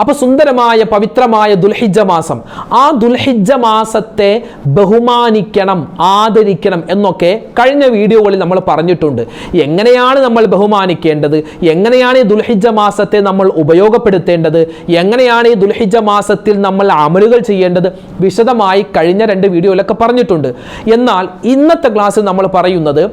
അപ്പൊ സുന്ദരമായ പവിത്രമായ ദുൽഹിജ മാസം. ആ ദുൽഹിജ മാസത്തെ ബഹുമാനിക്കണം ആദരിക്കണം എന്നൊക്കെ കഴിഞ്ഞ വീഡിയോകളിൽ നമ്മൾ പറഞ്ഞിട്ടുണ്ട്. എങ്ങനെയാണ് നമ്മൾ ബഹുമാനിക്കേണ്ടത്? എങ്ങനെയാണ് ഈ ദുൽഹിജ മാസത്തെ നമ്മൾ ഉപയോഗപ്പെടുത്തേണ്ടത്? എങ്ങനെയാണ് ഈ ദുൽഹിജ മാസത്തിൽ നമ്മൾ അമലുകൾ ചെയ്യേണ്ടത്? വിശദമായി കഴിഞ്ഞ രണ്ട് വീഡിയോയിലൊക്കെ പറഞ്ഞിട്ടുണ്ട്. എന്നാൽ ഇന്നത്തെ ക്ലാസ്സിൽ നമ്മൾ പറയുന്നത്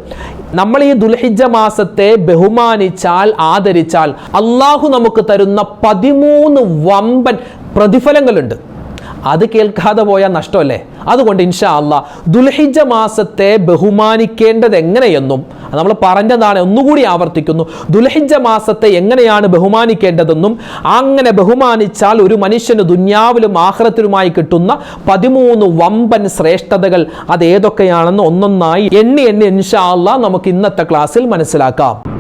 നമ്മൾ ഈ ദുൽഹിജ മാസത്തെ ബഹുമാനിച്ചാൽ ആദരിച്ചാൽ അള്ളാഹു നമുക്ക് തരുന്ന പതിമൂന്ന് വമ്പൻ പ്രതിഫലങ്ങളുണ്ട്. അത് കേൾക്കാതെ പോയാൽ നഷ്ടമല്ലേ? അതുകൊണ്ട് ഇൻഷാ അല്ല ദുൽഹിജ മാസത്തെ ബഹുമാനിക്കേണ്ടത് എങ്ങനെയെന്നും നമ്മൾ പറഞ്ഞതാണ് ഒന്നുകൂടി ആവർത്തിക്കുന്നു ദുൽഹിജ മാസത്തെ എങ്ങനെയാണ് ബഹുമാനിക്കേണ്ടതെന്നും അങ്ങനെ ബഹുമാനിച്ചാൽ ഒരു മനുഷ്യന് ദുന്യാവിലും ആഹ്റത്തിലുമായി കിട്ടുന്ന പതിമൂന്ന് വമ്പൻ ശ്രേഷ്ഠതകൾ അത് ഏതൊക്കെയാണെന്ന് ഒന്നൊന്നായി എണ്ണി എണ്ണി ഇൻഷാ അല്ല നമുക്ക് ഇന്നത്തെ ക്ലാസ്സിൽ മനസ്സിലാക്കാം.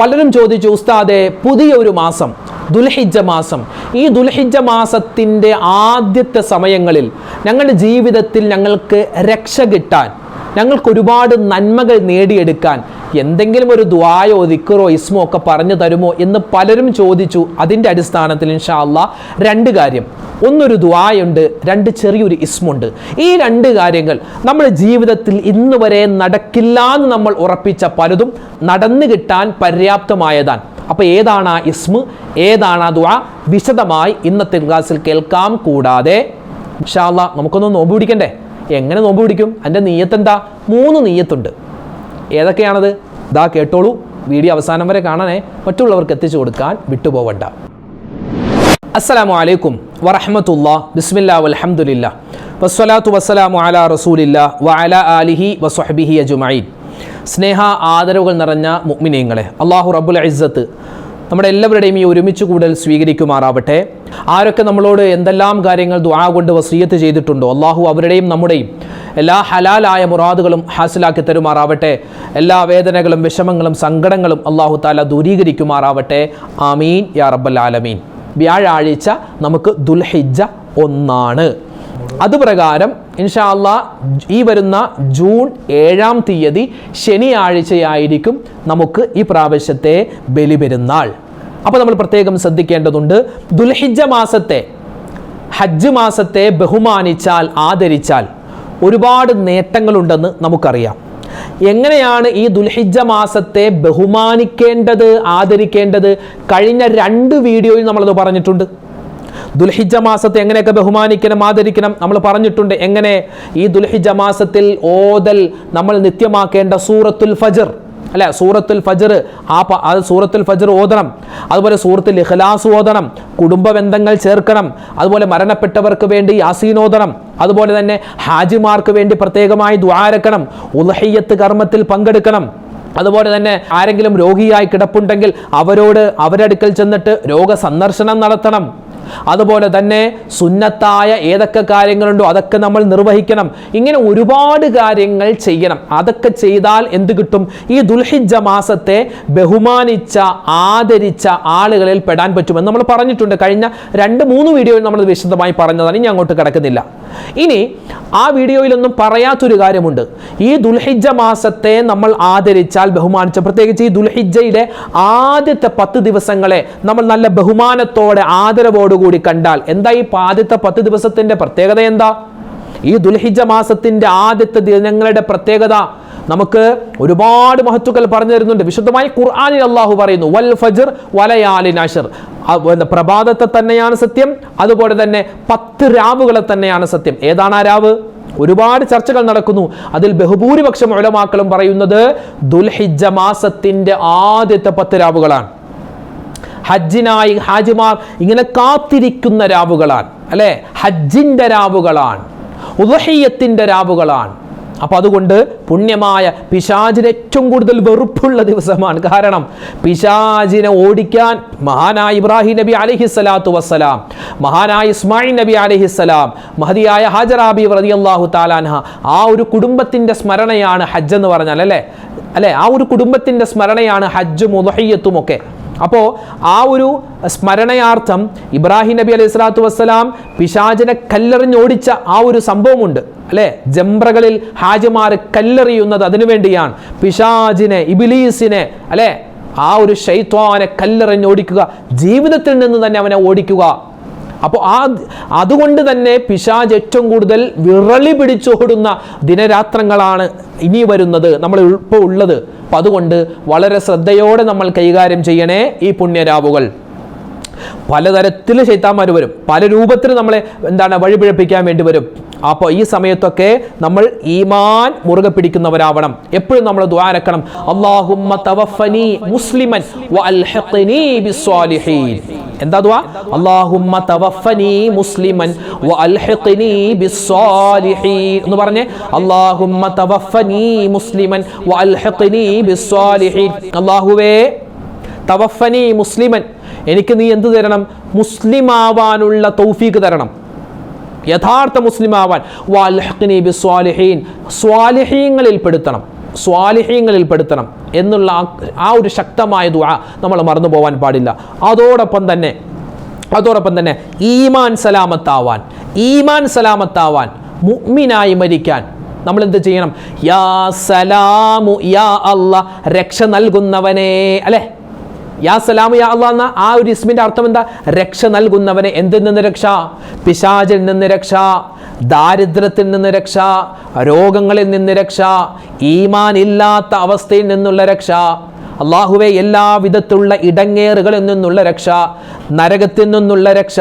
പലരും ചോദിച്ചു ഉസ്താദെ പുതിയ ഒരു മാസം ദുൽഹിജ മാസം. ഈ ദുൽഹിജ മാസത്തിന്റെ ആദ്യത്തെ സമയങ്ങളിൽ ഞങ്ങളുടെ ജീവിതത്തിൽ ഞങ്ങൾക്ക് രക്ഷ കിട്ടാൻ ഞങ്ങൾക്ക് ഒരുപാട് നന്മകൾ നേടിയെടുക്കാൻ എന്തെങ്കിലും ഒരു ദ്വായോ ദിക്കറോ ഇസ്മോ ഒക്കെ പറഞ്ഞു തരുമോ എന്ന് പലരും ചോദിച്ചു. അതിന്റെ അടിസ്ഥാനത്തിൽ ഇൻഷാല്ല രണ്ട് കാര്യം. ഒന്നൊരു ദ്വായുണ്ട് രണ്ട് ചെറിയൊരു ഇസ്മുണ്ട്. ഈ രണ്ട് കാര്യങ്ങൾ നമ്മുടെ ജീവിതത്തിൽ ഇന്ന് വരെ നടക്കില്ല എന്ന് നമ്മൾ ഉറപ്പിച്ച പലതും നടന്നു കിട്ടാൻ പര്യാപ്തമായതാണ്. അപ്പോൾ ഏതാണ് ആ ഇസ്മ്? ഏതാണ് ആ ദ്വാ വിശദമായി ഇന്നത്തെ ക്ലാസ്സിൽ കേൾക്കാം. കൂടാതെ ഇൻഷാല്ല നമുക്കൊന്ന് നോമ്പ് പിടിക്കണ്ടേ? എങ്ങനെ നോമ്പ് പിടിക്കും? അതിന്റെ നീയത്തെന്താ മൂന്ന് നീയത്തുണ്ട്. ഏതൊക്കെയാണത്? ദാ കേട്ടോളൂ. വീഡിയോ അവസാനം വരെ കാണാനേ മറ്റുള്ളവർക്ക് എത്തിച്ചു കൊടുക്കാൻ വിട്ടുപോവണ്ട. അസ്സലാമു അലൈക്കും വറഹമത്തുല്ലാ ബിസ്മില്ലാ അലഹമുല്ല വസ്സലാത്തു വസ്സലാമു അല റസൂലില്ല വഅല ആലിഹി വസ്വഹബിഹി അജുമൈൻ സ്നേഹ ആദരവുകൾ നിറഞ്ഞ മുഅ്മിനീങ്ങളെ. അള്ളാഹു റബ്ബുൽ ഇസ്സത്ത് നമ്മുടെ എല്ലാവരുടെയും ഈ ഒരുമിച്ച് കൂടൽ സ്വീകരിക്കുമാറാവട്ടെ. ആരൊക്കെ നമ്മളോട് എന്തെല്ലാം കാര്യങ്ങൾ ദുആ കൊണ്ട് വസീയത്ത് ചെയ്തിട്ടുണ്ടോ അള്ളാഹു അവരുടെയും നമ്മുടെയും എല്ലാ ഹലാലായ മുറാദുകളും ഹാസിലാക്കി തരുമാറാവട്ടെ. എല്ലാ വേദനകളും വിഷമങ്ങളും സങ്കടങ്ങളും അള്ളാഹു താല ദൂരീകരിക്കുമാറാവട്ടെ. ആമീൻ. യാ റബ്ബൽ ആലമീൻ. വ്യാഴാഴ്ച നമുക്ക് ദുൽഹിജ്ജ ഒന്നാണ്. അതുപ്രകാരം ഇൻഷാ അള്ളാ ഈ വരുന്ന ജൂൺ ഏഴാം തീയതി ശനിയാഴ്ചയായിരിക്കും നമുക്ക് ഈ പ്രാവശ്യത്തെ ബലിപെരുന്നാൾ. അപ്പോൾ നമ്മൾ പ്രത്യേകം ശ്രദ്ധിക്കേണ്ടതുണ്ട് ദുൽഹിജ മാസത്തെ ഹജ്ജ് മാസത്തെ ബഹുമാനിച്ചാൽ ആദരിച്ചാൽ ഒരുപാട് നേട്ടങ്ങളുണ്ടെന്ന് നമുക്കറിയാം. എങ്ങനെയാണ് ഈ ദുൽഹിജ മാസത്തെ ബഹുമാനിക്കേണ്ടത് ആദരിക്കേണ്ടത്? കഴിഞ്ഞ രണ്ട് വീഡിയോയിൽ നമ്മളത് പറഞ്ഞിട്ടുണ്ട്. ദുൽഹിജ മാസത്തെ എങ്ങനെയൊക്കെ ബഹുമാനിക്കണം ആദരിക്കണം നമ്മൾ പറഞ്ഞിട്ടുണ്ട് എങ്ങനെ ഈ ദുൽഹിജ മാസത്തിൽ ഓതൽ നമ്മൾ നിത്യമാക്കേണ്ട സൂറത്തുൽ ഫജർ. അല്ലെ? സൂറത്തുൽ ഫജർ ആ അത് സൂറത്തുൽ ഫജർ ഓതണം. അതുപോലെ സൂറത്തുൽ ഇഖ്ലാസ് ഓതണം. കുടുംബ ബന്ധങ്ങൾ ചേർക്കണം. അതുപോലെ മരണപ്പെട്ടവർക്ക് വേണ്ടി യാസീൻ ഓതണം. അതുപോലെ തന്നെ ഹാജിമാർക്ക് വേണ്ടി പ്രത്യേകമായി ദ്വാരക്കണം ഉൽഹയ്യത്ത് കർമ്മത്തിൽ പങ്കെടുക്കണം. അതുപോലെ തന്നെ ആരെങ്കിലും രോഗിയായി കിടപ്പുണ്ടെങ്കിൽ അവരോട് അവരടുക്കൽ ചെന്നിട്ട് രോഗ സന്ദർശനം നടത്തണം. അതുപോലെ തന്നെ സുന്നത്തായ ഏതൊക്കെ കാര്യങ്ങളുണ്ടോ അതൊക്കെ നമ്മൾ നിർവഹിക്കണം. ഇങ്ങനെ ഒരുപാട് കാര്യങ്ങൾ ചെയ്യണം. അതൊക്കെ ചെയ്താൽ എന്ത് കിട്ടും? ഈ ദുൽഹിജ മാസത്തെ ബഹുമാനിച്ച ആദരിച്ച ആളുകളിൽ പെടാൻ പറ്റുമെന്ന് നമ്മൾ പറഞ്ഞിട്ടുണ്ട്. കഴിഞ്ഞ രണ്ട് മൂന്ന് വീഡിയോയിൽ നമ്മൾ വിശദമായി പറഞ്ഞതാണ്. ഇനി അങ്ങോട്ട് കിടക്കുന്നില്ല. ഇനി ആ വീഡിയോയിലൊന്നും പറയാത്തൊരു കാര്യമുണ്ട്. ഈ ദുൽഹിജ മാസത്തെ നമ്മൾ ആദരിച്ചാൽ ബഹുമാനിച്ച പ്രത്യേകിച്ച് ഈ ദുൽഹിജയുടെ ആദ്യത്തെ പത്ത് ദിവസങ്ങളെ നമ്മൾ നല്ല ബഹുമാനത്തോടെ ആദരവോടുകൂടി കണ്ടാൽ എന്താ ഈ ആദ്യത്തെ പത്ത് ദിവസത്തിന്റെ പ്രത്യേകത എന്താ? ഈ ദുൽഹിജ മാസത്തിന്റെ ആദ്യത്തെ ദിനങ്ങളുടെ പ്രത്യേകത നമുക്ക് ഒരുപാട് മഹത്തുക്കൾ പറഞ്ഞു തരുന്നുണ്ട്. വിശുദ്ധമായി ഖുർആാനിൽ അള്ളാഹു പറയുന്നു വൽ ഫജർ വലയാലി നാഷർ പ്രഭാതത്തെ തന്നെയാണ് സത്യം അതുപോലെ തന്നെ പത്ത് രാവുകളെ തന്നെയാണ് സത്യം. ഏതാണ് ആ രാവ്? ഒരുപാട് ചർച്ചകൾ നടക്കുന്നു. അതിൽ ബഹുഭൂരിപക്ഷം ഉലമാക്കളും പറയുന്നത് ദുൽഹിജ മാസത്തിന്റെ ആദ്യത്തെ പത്ത് രാവുകളാണ്. ഹജ്ജിനായി ഹാജിമാർ ഇങ്ങനെ കാത്തിരിക്കുന്ന രാവുകളാണ് അല്ലേ? ഹജ്ജിന്റെ രാവുകളാണ് ഉദഹയ്യത്തിന്റെ രാവുകളാണ്. അപ്പം അതുകൊണ്ട് പുണ്യമായ പിശാചിന് ഏറ്റവും കൂടുതൽ വെറുപ്പുള്ള ദിവസമാണ്. കാരണം പിശാചിനെ ഓടിക്കാൻ മഹാനായ ഇബ്രാഹിം നബി അലഹി സ്വലാത്തു വസ്സലാം മഹാനായ ഇസ്മായിൽ നബി അലഹിസ്സലാം മഹതിയായ ഹാജറാബി റളിയല്ലാഹു താലാൻഹ ആ ഒരു കുടുംബത്തിന്റെ സ്മരണയാണ് ഹജ്ജ് എന്ന് പറഞ്ഞാൽ അല്ലേ? അല്ലേ? ആ ഒരു കുടുംബത്തിന്റെ സ്മരണയാണ് ഹജ്ജും ഉദഹയ്യത്തും ഒക്കെ അപ്പോൾ ആ ഒരു സ്മരണയാർത്ഥം ഇബ്രാഹിം നബി അലൈഹി സ്വലാത്തു വസ്സലാം പിശാചിനെ കല്ലെറിഞ്ഞോടിച്ച ആ ഒരു സംഭവമുണ്ട്. അല്ലേ? ജംബ്രകളിൽ ഹാജിമാർ കല്ലെറിയുന്നത് അതിനു വേണ്ടിയാണ്. പിശാജിനെ ഇബിലീസിനെ അല്ലേ? ആ ഒരു ഷെയ്ത്വാനെ കല്ലെറിഞ്ഞ് ഓടിക്കുക. ജീവിതത്തിൽ നിന്ന് തന്നെ അവനെ ഓടിക്കുക. അപ്പോൾ ആ അതുകൊണ്ട് തന്നെ പിശാജ് ഏറ്റവും കൂടുതൽ വിറളി പിടിച്ചോടുന്ന ദിനരാത്രങ്ങളാണ് ഇനി വരുന്നത്. നമ്മൾ ഇപ്പോൾ ഉള്ളത്. അപ്പം അതുകൊണ്ട് വളരെ ശ്രദ്ധയോടെ നമ്മൾ കൈകാര്യം ചെയ്യണേ ഈ പുണ്യരാവുകൾ. പലതരത്തിൽ ശൈത്താന്മാർ വരും. പല രൂപത്തിൽ നമ്മളെ എന്താണ് വഴിപിഴപ്പിക്കാൻ വേണ്ടി വരും. അപ്പോൾ ഈ സമയത്തൊക്കെ നമ്മൾ ഈമാൻ മുറുകെ പിടിക്കുന്നവരാവണം. എപ്പോഴും നമ്മൾ ദ്വാരക്കണം അള്ളാഹുമ്മ മുസ്ലിമൻ വഅൽഹിഖ്നി ബിസ്സാലിഹീൻ. എന്താ ദുആ? അല്ലാഹുമ്മ തവഫനി മുസ്ലിമൻ വഅൽഹിഖ്നി ബിസ്സാലിഹീൻ എന്ന് പറഞ്ഞേ അല്ലാഹുമ്മ തവഫനി മുസ്ലിമൻ വഅൽഹിഖ്നി ബിസ്സാലിഹീൻ. അല്ലാഹുവേ തവഫനി മുസ്ലിമൻ എനിക്ക് നീ എന്ത് തരണം? മുസ്ലിമാവാനുള്ള തൗഫീഖ് തരണം. യഥാർത്ഥ മുസ്ലിമാവാൻ വാൽഹഖ്നി സ്വാലിഹീങ്ങളിൽ സ്വാലിഹീൻ സ്വാലിഹീങ്ങളിൽ പെടുത്തണം എന്നുള്ള ആ- ആ ഒരു ശക്തമായ ദുആ നമ്മൾ മറന്നു പോകാൻ പാടില്ല. അതോടൊപ്പം തന്നെ അതോടൊപ്പം തന്നെ ഈമാൻ സലാമത്താവാൻ ഈമാൻ സലാമത്താവാൻ മുഗ്മിനായി മരിക്കാൻ നമ്മൾ എന്ത് ചെയ്യണം? യാ സലാമു യാ അല്ല രക്ഷ നൽകുന്നവനെ അല്ലേ? യാ സലാമു യാ അള്ളാ എന്ന ആ ഒരു ഇസ്മിന്റെ അർത്ഥം എന്താ? രക്ഷ നൽകുന്നവനെ എന്തിൽ നിന്ന് രക്ഷ? പിശാചിൽ നിന്ന് രക്ഷ ദാരിദ്ര്യത്തിൽ നിന്ന് രക്ഷ രോഗങ്ങളിൽ നിന്ന് രക്ഷ ഈമാൻ ഇല്ലാത്ത അവസ്ഥയിൽ നിന്നുള്ള രക്ഷ അള്ളാഹുവെ എല്ലാ വിധത്തിലുള്ള ഇടങ്ങേറുകളിൽ നിന്നുള്ള രക്ഷ നരകത്തിൽ നിന്നുള്ള രക്ഷ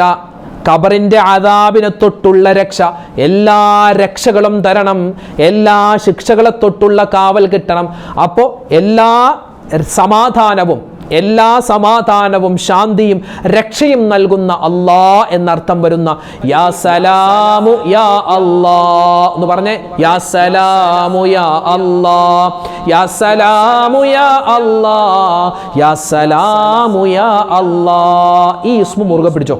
കബറിന്റെ ആദാബിനെ തൊട്ടുള്ള രക്ഷ എല്ലാ രക്ഷകളും തരണം എല്ലാ ശിക്ഷകളെ തൊട്ടുള്ള കാവൽ കിട്ടണം. അപ്പോൾ എല്ലാ സമാധാനവും എല്ലാ സമാധാനവും ശാന്തിയും രക്ഷയും നൽകുന്ന അല്ലാ എന്നർത്ഥം വരുന്ന യാ സലാമു യാ അല്ലാ എന്ന് പറഞ്ഞേ. യാ സലാമു യാ അല്ലാ. യാ സലാമു യാ അല്ലാ. യാ സലാമു യാ അല്ലാ. ഈ ഉസ്മു മുറുകെ പിടിച്ചോ.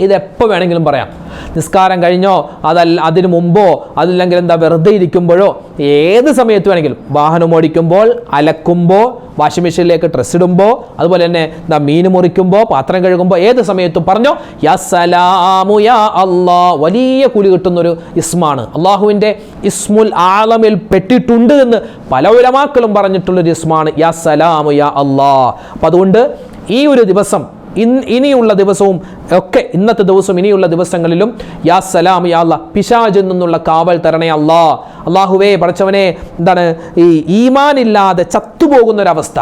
ഇത് എപ്പോൾ വേണമെങ്കിലും പറയാം. നിസ്കാരം കഴിഞ്ഞോ? അതല്ല അതിനു മുമ്പോ? അതില്ലെങ്കിൽ എന്താ വെറുതെ ഇരിക്കുമ്പോഴോ? ഏത് സമയത്ത് വേണമെങ്കിലും. വാഹനം ഓടിക്കുമ്പോൾ അലക്കുമ്പോൾ വാഷിംഗ് മെഷീനിലേക്ക് ഡ്രസ്സ് ഇടുമ്പോൾ അതുപോലെ തന്നെ എന്താ മീൻ മുറിക്കുമ്പോൾ പാത്രം കഴുകുമ്പോൾ ഏത് സമയത്തും പറഞ്ഞോ യാ സലാമു യാ അള്ളാ വലിയ കൂലി കിട്ടുന്നൊരു ഇസ്മാണ്. അള്ളാഹുവിന്റെ ഇസ്മുൽ ആലമിൽ പെട്ടിട്ടുണ്ട് എന്ന് പല ഉലമാക്കളും പറഞ്ഞിട്ടുള്ളൊരു ഇസ്മാണ് യാ സലാമു യാ അള്ളാ അപ്പം അതുകൊണ്ട് ഈ ഒരു ദിവസം ഇൻ ഇനിയുള്ള ദിവസവും ഒക്കെ ഇന്നത്തെ ദിവസം ഇനിയുള്ള ദിവസങ്ങളിലും യാ സലാം യാ അല്ലാ പിശാജിൽ നിന്നുള്ള കാവൽ തരണേ അല്ലാ അള്ളാഹുവേ പഠിച്ചവനെ എന്താണ് ഈ ഈമാനില്ലാതെ ചത്തുപോകുന്നൊരവസ്ഥ.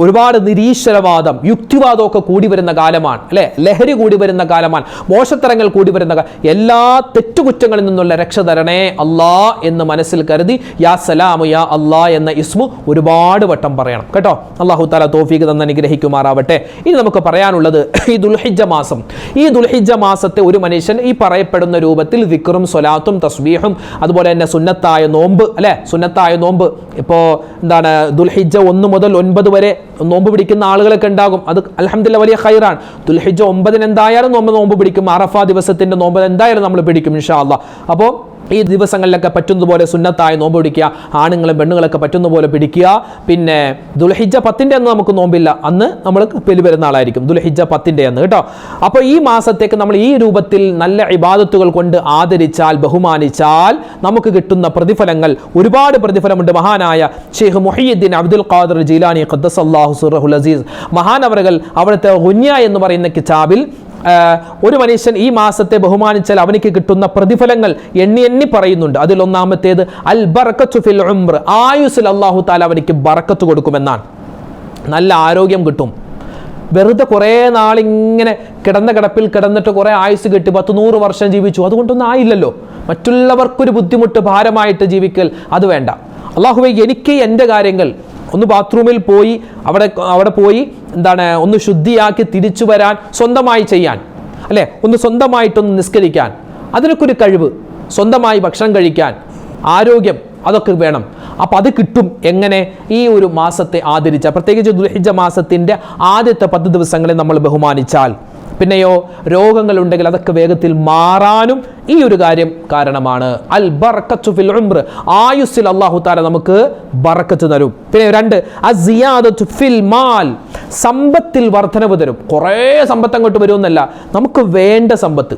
ഒരുപാട് നിരീശ്വരവാദം യുക്തിവാദമൊക്കെ കൂടി വരുന്ന കാലമാണ് അല്ലെ? ലഹരി കൂടി വരുന്ന കാലമാണ് മോശത്തരങ്ങൾ കൂടി വരുന്ന എല്ലാ തെറ്റുകുറ്റങ്ങളിൽ നിന്നുള്ള രക്ഷ തരണേ അല്ലാ എന്ന് മനസ്സിൽ കരുതി യാ സലാമു യാ അല്ലാ എന്ന ഇസ്മു ഒരുപാട് വട്ടം പറയണം. കേട്ടോ? അള്ളാഹു താല തോഫീക്ക് തന്ന അനുഗ്രഹിക്കുമാറാവട്ടെ. ഇനി നമുക്ക് പറയാനുള്ളത് ഈ ദുൽഹിജ മാസം. ഈ ദുൽഹിജ മാസത്തെ ഒരു മനുഷ്യൻ ഈ പറയപ്പെടുന്ന രൂപത്തിൽ വിക്റും സ്വലാത്തും തസ്ബീഹും അതുപോലെ തന്നെ സുന്നത്തായ നോമ്പ് അല്ലെ? സുന്നത്തായ നോമ്പ്. ഇപ്പോൾ എന്താണ് ദുൽഹിജ ഒന്ന് മുതൽ ഒൻപത് വരെ നോമ്പ് പിടിക്കുന്ന ആളുകളൊക്കെ ഉണ്ടാകും. അത് അലഹമില്ല വലിയ ഹൈറാണ് ദുൽഹിജ ഒമ്പതിന് എന്തായാലും നോമ്പ് നോമ്പ് പിടിക്കും. അറഫ ദിവസത്തിന്റെ നോമ്പ് എന്തായാലും നമ്മൾ പിടിക്കും ഇൻഷാ അല്ലാ അപ്പോൾ ഈ ദിവസങ്ങളിലൊക്കെ പറ്റുന്നതുപോലെ സുന്നത്തായ നോമ്പ് പിടിക്കുക ആണുങ്ങളും പെണ്ണുങ്ങളൊക്കെ പറ്റുന്നതുപോലെ പിടിക്കുക. പിന്നെ ദുൽഹിജ പത്തിന്റെ അന്ന് നമുക്ക് നോമ്പില്ല. അന്ന് നമ്മൾ പെരുപെരുന്നാളായിരിക്കും ദുൽഹിജ പത്തിന്റെ അന്ന് കേട്ടോ. അപ്പോൾ ഈ മാസത്തേക്ക് നമ്മൾ ഈ രൂപത്തിൽ നല്ല ഇബാദത്തുകൾ കൊണ്ട് ആദരിച്ചാൽ ബഹുമാനിച്ചാൽ നമുക്ക് കിട്ടുന്ന പ്രതിഫലങ്ങൾ ഒരുപാട് പ്രതിഫലമുണ്ട്. മഹാനായ ഷെയ്ഖ് മുഹീദ്ദീൻ അബ്ദുൽ ഖാദർ ജീലാനി ഖദ്ദസ് അള്ളാഹു സുറഹുൽ അസീസ്. മഹാനവറുകൾ അവിടുത്തെ ഹുന്യ എന്ന് പറയുന്ന കിതാബിൽ ഒരു മനുഷ്യൻ ഈ മാസത്തെ ബഹുമാനിച്ചാൽ അവനിക്ക് കിട്ടുന്ന പ്രതിഫലങ്ങൾ എണ്ണി എണ്ണി പറയുന്നുണ്ട്. അതിൽ ഒന്നാമത്തേത് അൽ ബർക്കത്തു ഫിൽ ഉംർ. ആയുസിൽ അള്ളാഹു താല അവനിക്ക് ബറക്കത്ത് കൊടുക്കുമെന്നാണ്. നല്ല ആരോഗ്യം കിട്ടും. വെറുതെ കുറേ നാളിങ്ങനെ കിടന്ന കിടപ്പിൽ കിടന്നിട്ട് കുറേ ആയുസ് കിട്ടി പത്ത് നൂറ് വർഷം ജീവിച്ചു. അതുകൊണ്ടൊന്നും ആയില്ലല്ലോ. മറ്റുള്ളവർക്കൊരു ബുദ്ധിമുട്ട് ഭാരമായിട്ട് ജീവിക്കൽ അത് വേണ്ട. അള്ളാഹുവെ എനിക്ക് എന്റെ കാര്യങ്ങൾ ഒന്ന് ബാത്റൂമിൽ പോയി അവിടെ അവിടെ പോയി എന്താണ് ഒന്ന് ശുദ്ധിയാക്കി തിരിച്ചു വരാൻ സ്വന്തമായി ചെയ്യാൻ അല്ലേ? ഒന്ന് സ്വന്തമായിട്ടൊന്ന് നിസ്കരിക്കാൻ. അതിനൊക്കെ ഒരു കഴിവ് സ്വന്തമായി ഭക്ഷണം കഴിക്കാൻ ആരോഗ്യം അതൊക്കെ വേണം. അപ്പം അത് കിട്ടും എങ്ങനെ? ഈ ഒരു മാസത്തെ ആദരിച്ച പ്രത്യേകിച്ച് ദുൽഹിജ മാസത്തിന്റെ ആദ്യത്തെ പത്ത് ദിവസങ്ങളെ നമ്മൾ ബഹുമാനിച്ചാൽ. പിന്നെയോ രോഗങ്ങൾ ഉണ്ടെങ്കിൽ അതൊക്കെ വേഗത്തിൽ മാറാനും ഈ ഒരു കാര്യം കാരണമാണ്. അൽ ബർക്കത്തു ഫിൽ ഉംർ ആയുസ്സിൽ അള്ളാഹു താല നമുക്ക് ബർക്കത്ത് തരും. പിന്നെ രണ്ട് അസിയാദത്തു ഫിൽ മാൽ. സമ്പത്തിൽ വർധനവ് തരും. കുറേ സമ്പത്ത് അങ്ങോട്ട് വരുമെന്നല്ല നമുക്ക് വേണ്ട സമ്പത്ത്.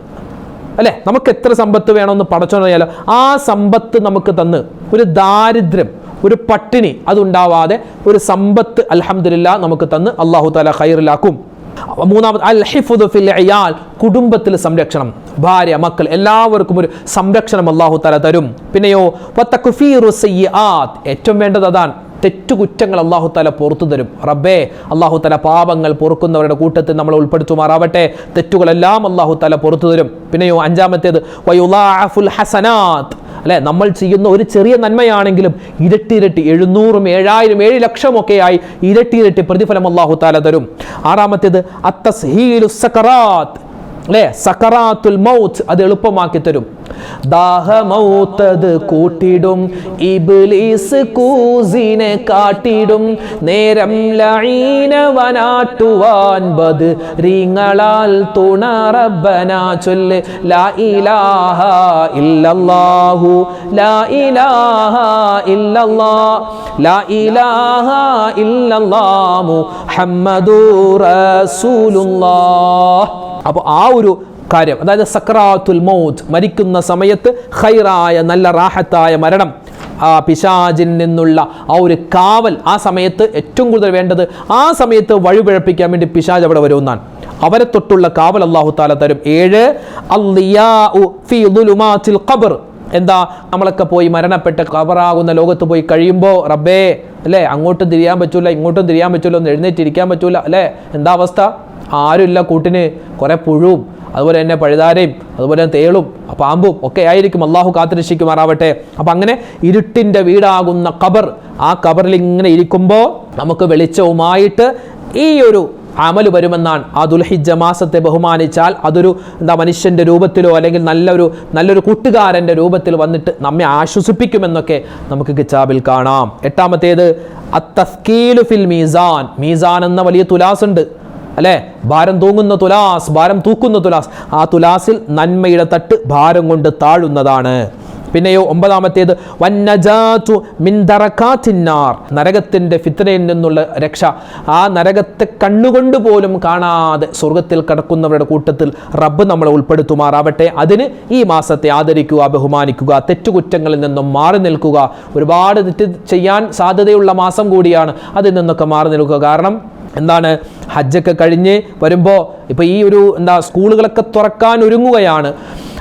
അല്ലേ? നമുക്ക് എത്ര സമ്പത്ത് വേണമെന്ന് പടച്ചോന്നറിയാലോ ആ സമ്പത്ത് നമുക്ക് തന്ന് ഒരു ദാരിദ്ര്യം ഒരു പട്ടിണി അതുണ്ടാവാതെ ഒരു സമ്പത്ത് അലഹമില്ല നമുക്ക് തന്ന് അള്ളാഹു താല ഖൈറിലാക്കും. മൂന്നാമത് അൽ ഹിഫുദ് ഫിൽ അയാൽ കുടുംബത്തിൽ സംരക്ഷണം. ഭാര്യ മക്കൾ എല്ലാവർക്കും ഒരു സംരക്ഷണം അള്ളാഹു തല തരും. പിന്നെയോ ഏറ്റവും വേണ്ടത് അതാണ്. തെറ്റുകുറ്റങ്ങൾ അള്ളാഹു തല പുറത്തു തരും. റബ്ബേ അള്ളാഹു തല പാപങ്ങൾ പൊറുക്കുന്നവരുടെ കൂട്ടത്തിൽ നമ്മൾ ഉൾപ്പെടുത്തുമാറാവട്ടെ. തെറ്റുകളെല്ലാം അള്ളാഹു തല പുറത്തു തരും. പിന്നെയോ അഞ്ചാമത്തേത് വയുലാഫുൽ ഹസനാത്ത്. അല്ലെ നമ്മൾ ചെയ്യുന്ന ഒരു ചെറിയ നന്മയാണെങ്കിലും ഇരട്ടി ഇരട്ടി എഴുന്നൂറും ഏഴായിരം ഏഴ് ലക്ഷമൊക്കെയായി ഇരട്ടി ഇരട്ടി പ്രതിഫലം അള്ളാഹു താല തരും. ആറാമത്തേത് അത്തസ്ഹീലു അല്ലേ? സക്കറാത്തുൽ മൗത്ത് അത് എളുപ്പമാക്കി തരും. ദാഹമൗത്തത് കൂട്ടിടും. ഇബ്ലീസ് കൂസിനെ കാട്ടിടും. നേരം ലഈന വനാട്ടുവാൻ ബദ്. റീങ്ങളാൽ റബ്ബനാ ചൊല്ല്. ലാ ഇലാഹ ഇല്ലല്ലാഹു. ലാ ഇലാഹ ഇല്ലല്ലാ. ലാ ഇലാഹ ഇല്ലല്ലാ മുഹമ്മദു റസൂലുള്ളാഹ് അപ്പോൾ ആ ഒരു കാര്യം അതായത് സക്രാത്തുൽ മൗത്ത് മരിക്കുന്ന സമയത്ത് ഹൈറായ നല്ല റാഹത്തായ മരണം. ആ പിശാജിൽ നിന്നുള്ള ആ ഒരു കാവൽ ആ സമയത്ത് ഏറ്റവും കൂടുതൽ വേണ്ടത് ആ സമയത്ത് വഴിപിഴപ്പിക്കാൻ വേണ്ടി പിശാജ് അവിടെ വരുമെന്നാണ്. അവരെ തൊട്ടുള്ള കാവൽ അള്ളാഹു താല തരും. ഏഴ് എന്താ നമ്മളൊക്കെ പോയി മരണപ്പെട്ട് കവറാകുന്ന ലോകത്ത് പോയി കഴിയുമ്പോൾ റബ്ബേ അല്ലേ? അങ്ങോട്ടും തിരിയാൻ പറ്റൂല ഇങ്ങോട്ടും തിരിയാൻ പറ്റൂല ഒന്ന് എഴുന്നേറ്റിരിക്കാൻ പറ്റൂല അല്ലേ? എന്താ അവസ്ഥ? ആരുമില്ല കൂട്ടിന്. കുറേ പുഴുവും അതുപോലെ തന്നെ പഴുതാരയും അതുപോലെ തന്നെ തേളും പാമ്പും ഒക്കെ ആയിരിക്കും അള്ളാഹു കാത്തിരക്ഷിക്കുമാറാവട്ടെ. അപ്പം അങ്ങനെ ഇരുട്ടിന്റെ വീടാകുന്ന കബർ ആ കബറിൽ ഇങ്ങനെ ഇരിക്കുമ്പോൾ നമുക്ക് വെളിച്ചവുമായിട്ട് ഈ ഒരു അമൽ വരുമെന്നാണ്. ആ ദുൽഹിജ മാസത്തെ ബഹുമാനിച്ചാൽ അതൊരു എന്താ മനുഷ്യന്റെ രൂപത്തിലോ അല്ലെങ്കിൽ നല്ലൊരു നല്ലൊരു കൂട്ടുകാരന്റെ രൂപത്തിൽ വന്നിട്ട് നമ്മെ ആശ്വസിപ്പിക്കുമെന്നൊക്കെ നമുക്ക് കിച്ചാബിൽ കാണാം. എട്ടാമത്തേത് അത്തസ്കീലു ഫിൽ മീസാൻ. മീസാൻ എന്ന വലിയ തുലാസ് ഉണ്ട്. അല്ലേ? ഭാരം തൂങ്ങുന്ന തുലാസ് ഭാരം തൂക്കുന്ന തുലാസ്. ആ തുലാസിൽ നന്മയുടെ തട്ട് ഭാരം കൊണ്ട് താഴുന്നതാണ്. പിന്നെയോ ഒമ്പതാമത്തേത് വന്നജാതു മിന്തറക്കാത്തിന്നാർ നരകത്തിന്റെ ഫിത്തനയിൽ നിന്നുള്ള രക്ഷ. ആ നരകത്തെ കണ്ണുകൊണ്ട് പോലും കാണാതെ സ്വർഗത്തിൽ കടക്കുന്നവരുടെ കൂട്ടത്തിൽ റബ്ബ് നമ്മളെ ഉൾപ്പെടുത്തുമാറാവട്ടെ. അതിന് ഈ മാസത്തെ ആദരിക്കുക ബഹുമാനിക്കുക തെറ്റുകുറ്റങ്ങളിൽ നിന്നും മാറി നിൽക്കുക. ഒരുപാട് തെറ്റ് ചെയ്യാൻ സാധ്യതയുള്ള മാസം കൂടിയാണ് അതിൽ നിന്നൊക്കെ മാറി നിൽക്കുക. കാരണം എന്താണ്? ഹജ്ജൊക്കെ കഴിഞ്ഞ് വരുമ്പോൾ ഇപ്പോൾ ഈ ഒരു എന്താ സ്കൂളുകളൊക്കെ തുറക്കാൻ ഒരുങ്ങുകയാണ്.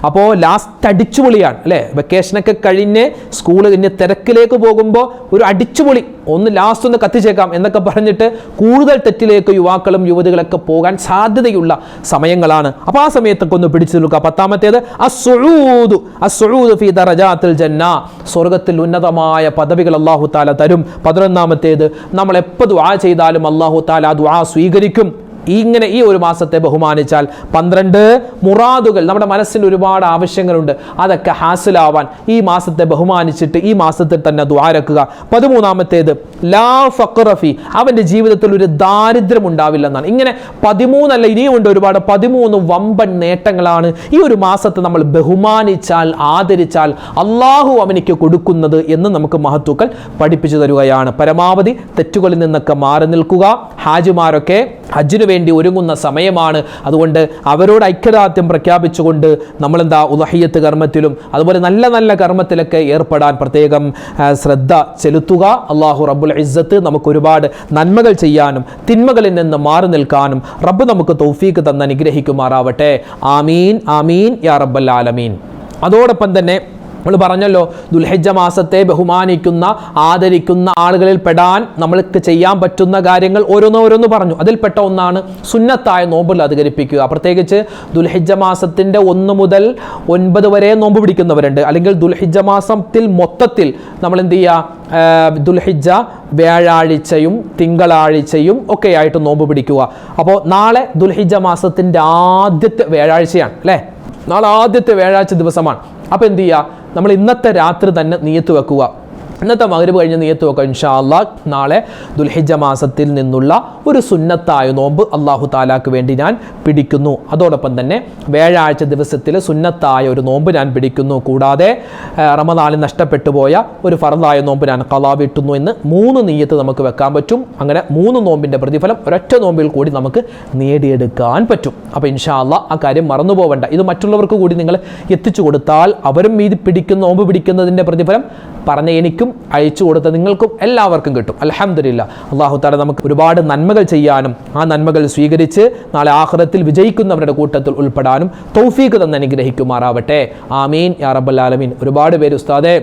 അപ്പോൾ ലാസ്റ്റ് അടിച്ചുപൊളിയാണ് അല്ലേ? വെക്കേഷനൊക്കെ കഴിഞ്ഞ് സ്കൂൾ കഴിഞ്ഞ് തിരക്കിലേക്ക് പോകുമ്പോൾ ഒരു അടിച്ചുപൊളി ഒന്ന് ലാസ്റ്റ് ഒന്ന് കത്തിച്ചേക്കാം എന്നൊക്കെ പറഞ്ഞിട്ട് കൂടുതൽ തെറ്റിലേക്ക് യുവാക്കളും യുവതികളൊക്കെ പോകാൻ സാധ്യതയുള്ള സമയങ്ങളാണ്. അപ്പോൾ ആ സമയത്തൊക്കെ ഒന്ന് പിടിച്ചു നിൽക്കുക. പത്താമത്തേത് അസുഴൂദു അസുഴൂദ് ഫീ ദറജാത്തിൽ ജന്ന. സ്വർഗത്തിൽ ഉന്നതമായ പദവികൾ അള്ളാഹു താല തരും. പതിനൊന്നാമത്തേത് നമ്മൾ എപ്പോൾ ദുആ ചെയ്താലും അള്ളാഹു താല ദുആ സ്വീകരിക്കും. ഇങ്ങനെ ഈ ഒരു മാസത്തെ ബഹുമാനിച്ചാൽ പന്ത്രണ്ട് മുറാദുകൾ നമ്മുടെ മനസ്സിൽ ഒരുപാട് ആവശ്യങ്ങളുണ്ട്. അതൊക്കെ ഹാസിലാവാൻ ഈ മാസത്തെ ബഹുമാനിച്ചിട്ട് ഈ മാസത്തിൽ തന്നെ ദ്വാരക്കുക പതിമൂന്നാമത്തേത് ലാ ഫക്റഫി അവന്റെ ജീവിതത്തിൽ ഒരു ദാരിദ്ര്യം ഉണ്ടാവില്ല എന്നാണ് ഇങ്ങനെ പതിമൂന്നല്ല ഇനിയുമുണ്ട് ഒരുപാട് പതിമൂന്ന് വമ്പൻ നേട്ടങ്ങളാണ്. ഈ ഒരു മാസത്തെ നമ്മൾ ബഹുമാനിച്ചാൽ ആദരിച്ചാൽ അള്ളാഹു അവനിക്ക് കൊടുക്കുന്നത് എന്ന് നമുക്ക് മഹത്വക്കൾ പഠിപ്പിച്ചു തരുകയാണ്. പരമാവധി തെറ്റുകളിൽ നിന്നൊക്കെ മാറി നിൽക്കുക. ഹാജിമാരൊക്കെ ഹജ്ജിനു വേണ്ടി ഒരുങ്ങുന്ന സമയമാണ്. അതുകൊണ്ട് അവരോട് ഐക്യദാർഢ്യം പ്രഖ്യാപിച്ചുകൊണ്ട് നമ്മളെന്താ ഉദഹയ്യത്ത് കർമ്മത്തിലും അതുപോലെ നല്ല നല്ല കർമ്മത്തിലൊക്കെ ഏർപ്പെടാൻ പ്രത്യേകം ശ്രദ്ധ ചെലുത്തുക. അള്ളാഹു റബ്ബുൽ ഇസ്സത്ത് നമുക്ക് ഒരുപാട് നന്മകൾ ചെയ്യാനും തിന്മകളിൽ നിന്ന് മാറി നിൽക്കാനും റബ്ബ് നമുക്ക് തൗഫീക്ക് തന്ന് അനുഗ്രഹിക്കുമാറാവട്ടെ. ആമീൻ ആമീൻ യാ റബ്ബൽ ആലമീൻ. അതോടൊപ്പം തന്നെ നമ്മൾ പറഞ്ഞല്ലോ ദുൽഹജ്ജ മാസത്തെ ബഹുമാനിക്കുന്ന ആദരിക്കുന്ന ആളുകളിൽ പെടാൻ നമ്മൾക്ക് ചെയ്യാൻ പറ്റുന്ന കാര്യങ്ങൾ ഓരോന്നോരോന്ന് പറഞ്ഞു. അതിൽപ്പെട്ട ഒന്നാണ് സുന്നത്തായ നോമ്പുകൾ അധികരിപ്പിക്കുക. പ്രത്യേകിച്ച് ദുൽഹിജ്ജ മാസത്തിന്റെ ഒന്ന് മുതൽ ഒൻപത് വരെ നോമ്പ് പിടിക്കുന്നവരുണ്ട്. അല്ലെങ്കിൽ ദുൽഹിജ്ജ മാസത്തിൽ മൊത്തത്തിൽ നമ്മൾ എന്ത് ചെയ്യുക? ദുൽഹിജ വ്യാഴാഴ്ചയും തിങ്കളാഴ്ചയും ഒക്കെ ആയിട്ട് നോമ്പ് പിടിക്കുക. അപ്പോൾ നാളെ ദുൽഹിജ്ജ മാസത്തിന്റെ ആദ്യത്തെ വ്യാഴാഴ്ചയാണ് അല്ലേ? നാളെ ആദ്യത്തെ വ്യാഴാഴ്ച ദിവസമാണ്. അപ്പോൾ എന്ത് ചെയ്യുക നമ്മൾ ഇന്നത്തെ രാത്രി തന്നെ നീയത്ത് വെക്കുക. ഇന്നത്തെ മകരവ് കഴിഞ്ഞ് നീയത്ത് വെക്കുക ഇൻഷാ അള്ളാ നാളെ ദുൽഹിജ മാസത്തിൽ നിന്നുള്ള ഒരു സുന്നത്തായ നോമ്പ് അള്ളാഹു താലാക്ക് വേണ്ടി ഞാൻ പിടിക്കുന്നു. അതോടൊപ്പം തന്നെ വ്യാഴാഴ്ച ദിവസത്തിൽ സുന്നത്തായ ഒരു നോമ്പ് ഞാൻ പിടിക്കുന്നു. കൂടാതെ റമദാനിൽ നഷ്ടപ്പെട്ടു പോയ ഒരു ഫറദായ നോമ്പ് ഞാൻ കലാവിട്ടുന്നു എന്ന് മൂന്ന് നീയത്ത് നമുക്ക് വെക്കാൻ പറ്റും. അങ്ങനെ മൂന്ന് നോമ്പിന്റെ പ്രതിഫലം ഒരൊറ്റ നോമ്പിൽ കൂടി നമുക്ക് നേടിയെടുക്കാൻ പറ്റും. അപ്പോൾ ഇൻഷാ അള്ളാ ആ കാര്യം മറന്നു പോവണ്ട. ഇത് മറ്റുള്ളവർക്ക് കൂടി നിങ്ങൾ എത്തിച്ചു കൊടുത്താൽ അവരും ഇത് പിടിക്കുന്ന നോമ്പ് പിടിക്കുന്നതിന്റെ പ്രതിഫലം പറഞ്ഞ എനിക്കും ഞാനും അയച്ചു കൊടുത്ത നിങ്ങൾക്കും എല്ലാവർക്കും കിട്ടും. അലഹമില്ല അള്ളാഹു താല നമുക്ക് ഒരുപാട് നന്മകൾ ചെയ്യാനും ആ നന്മകൾ സ്വീകരിച്ച് നാളെ ആഹ്റത്തിൽ വിജയിക്കുന്നവരുടെ കൂട്ടത്തിൽ ഉൾപ്പെടാനും തൗഫീഖ് തന്നെ അനുഗ്രഹിക്കുമാറാവട്ടെ. ആമീൻ. യാ റബ്ബൽ ആലമീൻ. ഒരുപാട് പേര് ഉസ്താദേ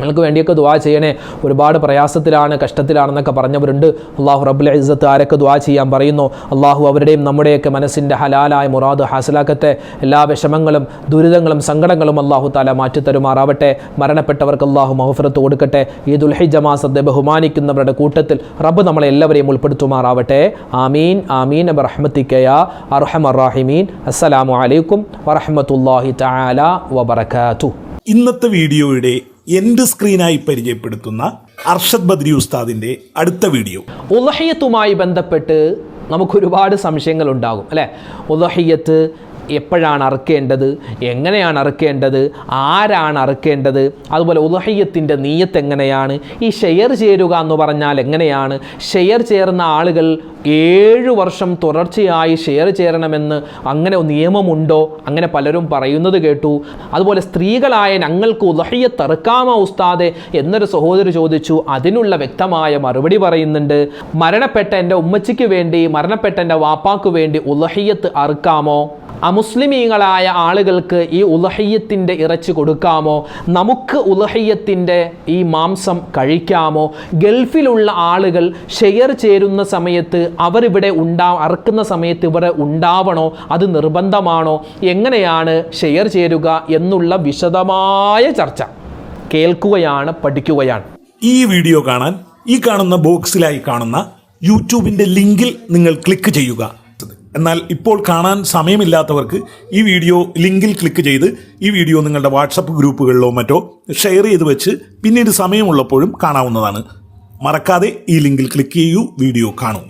നിങ്ങൾക്ക് വേണ്ടിയൊക്കെ ദുവാ ചെയ്യണേ. ഒരുപാട് പ്രയാസത്തിലാണ് കഷ്ടത്തിലാണെന്നൊക്കെ പറഞ്ഞവരുണ്ട്. അള്ളാഹു റബ്ബുൽ ഇസ്സത്ത് ആരൊക്കെ ദുവാ ചെയ്യാൻ പറയുന്നു? അള്ളാഹു അവരുടെയും നമ്മുടെയൊക്കെ മനസ്സിന്റെ ഹലാലായ മുറാദ് ഹാസിലാക്കത്തെ എല്ലാ വിഷമങ്ങളും ദുരിതങ്ങളും സങ്കടങ്ങളും അള്ളാഹു താല മാറ്റിത്തരുമാറാവട്ടെ മരണപ്പെട്ടവർക്ക് അള്ളാഹു മഹഫറത്ത് കൊടുക്കട്ടെ. ഈ ദുൽഹിജ മാസത്തെ ബഹുമാനിക്കുന്നവരുടെ കൂട്ടത്തിൽ റബ്ബ് നമ്മളെ എല്ലാവരെയും ഉൾപ്പെടുത്തുമാറാവട്ടെ. ആമീൻ ആമീൻ. റഹ്മത്തിക്കയ അർഹമറാഹിമീൻ അസ്സലാമു അലൈക്കും വറഹമത്തല്ലാഹി തആല വബറകാതു ഇന്നത്തെ വീഡിയോയുടെ എൻഡ് സ്ക്രീനായി പരിചയപ്പെടുത്തുന്ന അർഷദ് ബദ്രി ഉസ്താദിന്റെ അടുത്ത വീഡിയോ. ഉലഹയത്തുമായി ബന്ധപ്പെട്ട് നമുക്കൊരുപാട് സംശയങ്ങൾ ഉണ്ടാകും അല്ലേ? ഉലഹിയത്ത് എപ്പോഴാണ് അറുക്കേണ്ടത്? എങ്ങനെയാണ് അറുക്കേണ്ടത്? ആരാണ് അറുക്കേണ്ടത്? അതുപോലെ ഉദഹയ്യത്തിന്റെ നീയത്ത് എങ്ങനെയാണ്? ഈ ഷെയർ ചേരുക എന്ന് പറഞ്ഞാൽ എങ്ങനെയാണ്? ഷെയർ ചേർന്ന ആളുകൾ ഏഴു വർഷം തുടർച്ചയായി ഷെയർ ചേരണമെന്ന് അങ്ങനെ നിയമമുണ്ടോ? അങ്ങനെ പലരും പറയുന്നത് കേട്ടു. അതുപോലെ സ്ത്രീകളായ ഞങ്ങൾക്ക് ഉലഹിയത്ത് അറുക്കാമോ ഉസ്താദെ? എന്നൊരു സഹോദരി ചോദിച്ചു. അതിനുള്ള വ്യക്തമായ മറുപടി പറയുന്നുണ്ട്. മരണപ്പെട്ട എന്റെ ഉമ്മച്ചിക്ക് വേണ്ടി മരണപ്പെട്ട എന്റെ വാപ്പാക്ക് വേണ്ടി ഉലഹിയത്ത് അറുക്കാമോ? അമുസ്ലിമീങ്ങളായ ആളുകൾക്ക് ഈ ഉലഹയ്യത്തിന്റെ ഇറച്ചി കൊടുക്കാമോ? നമുക്ക് ഉലഹയ്യത്തിന്റെ ഈ മാംസം കഴിക്കാമോ? ഗൾഫിലുള്ള ആളുകൾ ഷെയർ ചേരുന്ന സമയത്ത് അവരിവിടെ ഉണ്ടാ അറക്കുന്ന സമയത്ത് ഇവിടെ ഉണ്ടാവണോ? അത് നിർബന്ധമാണോ? എങ്ങനെയാണ് ഷെയർ ചേരുക എന്നുള്ള വിശദമായ ചർച്ച കേൾക്കുകയാണ് പഠിക്കുകയാണ്. ഈ വീഡിയോ കാണാൻ ഈ കാണുന്ന ബോക്സിലായി കാണുന്ന യൂട്യൂബിന്റെ ലിങ്കിൽ നിങ്ങൾ ക്ലിക്ക് ചെയ്യുക. എന്നാൽ ഇപ്പോൾ കാണാൻ സമയമില്ലാത്തവർക്ക് ഈ വീഡിയോ ലിങ്കിൽ ക്ലിക്ക് ചെയ്ത് ഈ വീഡിയോ നിങ്ങളുടെ വാട്സപ്പ് ഗ്രൂപ്പുകളിലോ മറ്റോ ഷെയർ ചെയ്ത് വെച്ച് പിന്നീട് സമയമുള്ളപ്പോഴും കാണാവുന്നതാണ്. മറക്കാതെ ഈ ലിങ്കിൽ ക്ലിക്ക് ചെയ്യൂ വീഡിയോ കാണൂ.